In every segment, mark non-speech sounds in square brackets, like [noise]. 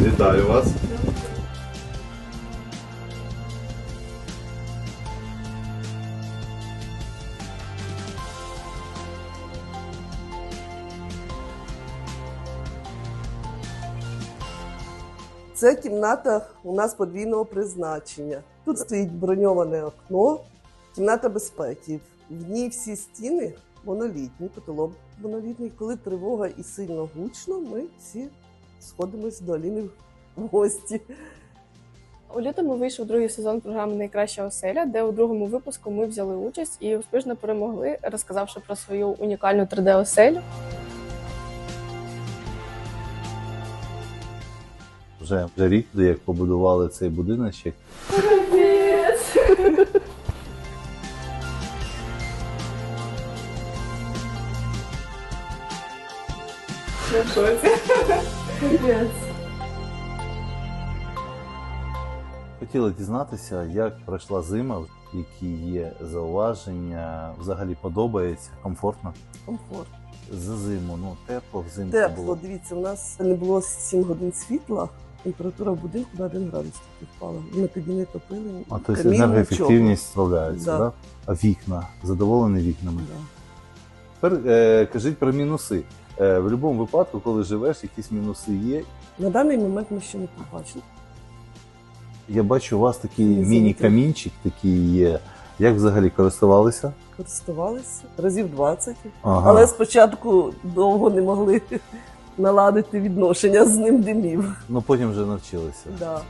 Вітаю вас. Це кімната у нас подвійного призначення. Тут стоїть броньоване окно, кімната безпеки. В ній всі стіни монолітні, потолок монолітний. Коли тривога і сильно гучно, ми всі сходимось до Аліни в гості. У лютому вийшов другий сезон програми Найкраща оселя, де у другому випуску ми взяли участь і успішно перемогли, розказавши про свою унікальну 3D-оселю. Вже, вже рік, як побудували цей будиночок. Хотіли дізнатися, як пройшла зима, які є зауваження, взагалі подобається, комфортно. Комфорт. За зиму, ну тепло взимку Тепло, було. дивіться, у нас не було 7 годин світла, температура в будинку на 1 градус тільки впала. Ми тоді не топили. А то есть камін, енергоефективність справляється, Да. да. А вікна задоволені вікнами. Да. Тепер е, кажіть про мінуси. Е, в будь-якому випадку, коли живеш, якісь мінуси є. На даний момент ми ще не побачили. Я бачу, у вас такий міні-камінчик такий є. Як взагалі користувалися? Користувалися разів 20. Ага. Але спочатку довго не могли [laughs] наладити відношення з ним димів. Ну потім вже навчилися. Да.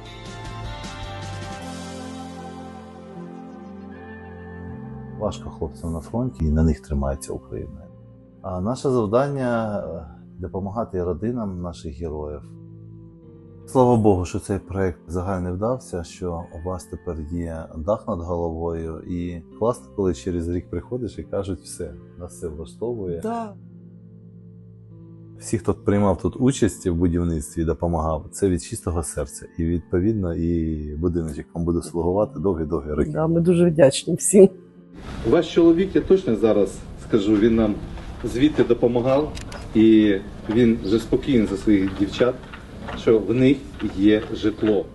Важко хлопцям на фронті, і на них тримається Україна. А наше завдання е, допомагати родинам наших героїв. Слава Богу, що цей проект загально вдався, що у вас тепер є дах над головою, і класно, коли через рік приходиш і кажуть, все, нас все влаштовує. Да. Всі, хто приймав тут участь в будівництві, допомагав, це від чистого серця. І відповідно, і будиночок вам буде слугувати довгі-довгі роки. Да, ми дуже вдячні всім. Ваш чоловік, я точно зараз скажу, він нам звідти допомагав, і він вже спокійний за своїх дівчат, що в них є житло.